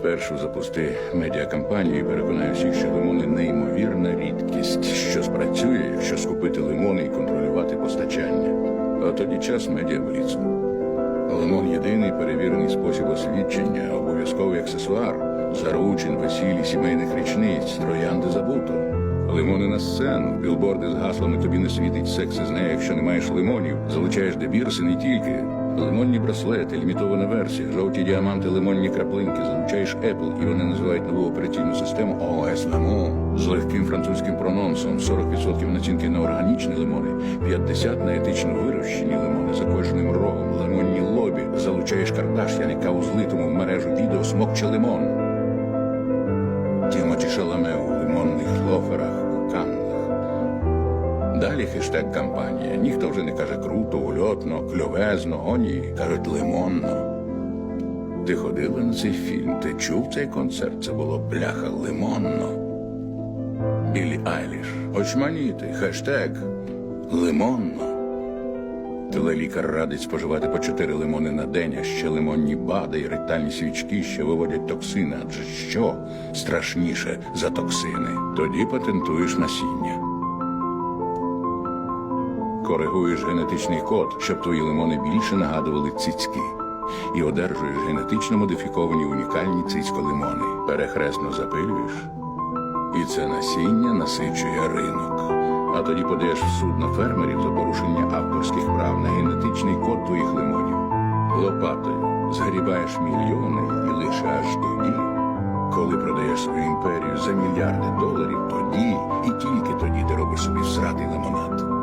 Спершу запусти медіакампанію і переконай всіх, що лимони неймовірна рідкість, що спрацює, якщо скупити лимони і контролювати постачання. А тоді час медіабліцу. Лимон єдиний перевірений спосіб освідчення, обов'язковий аксесуар, заручин, весіль, сімейних річниць, троянди забуто. Лимони на сцену, білборди з гаслами тобі не світить секс із нею, якщо не маєш лимонів. Залучаєш дебірси не тільки. Лимонні браслети, лімітована версія, жовті діаманти, лимонні краплинки, залучаєш Apple, і вони називають нову операційну систему OS Lemon з легким французьким прононсом, 40% націнки на органічні лимони, 50% на етично вирощені лимони за кожним рогом, лимонні лобі, залучаєш Кардаш'ян, яка у злитому в мережу відео смокче лимон. Тімоті Шаламе у лимонних лоферах. Далі хештег кампанія. Ніхто вже не каже круто, ульотно, кльовезно, о ні, кажуть лимонно. Ти ходила на цей фільм, ти чув цей концерт, це було бляха лимонно. Білі Айліш. Очманіти, хештег лимонно. Телелікар радить споживати по чотири лимони на день, а ще лимонні бади і ректальні свічки, що виводять токсини. Адже що страшніше за токсини? Тоді патентуєш насіння. Коригуєш генетичний код, щоб твої лимони більше нагадували цицьки. І одержуєш генетично модифіковані унікальні цицько-лимони. Перехресно запилюєш, і це насіння насичує ринок. А тоді подаєш в суд на фермерів за порушення авторських прав на генетичний код твоїх лимонів. Лопатою згрібаєш мільйони і лише аж тоді, коли продаєш свою імперію за мільярди доларів, тоді і тільки тоді ти робиш собі всратий лимонад.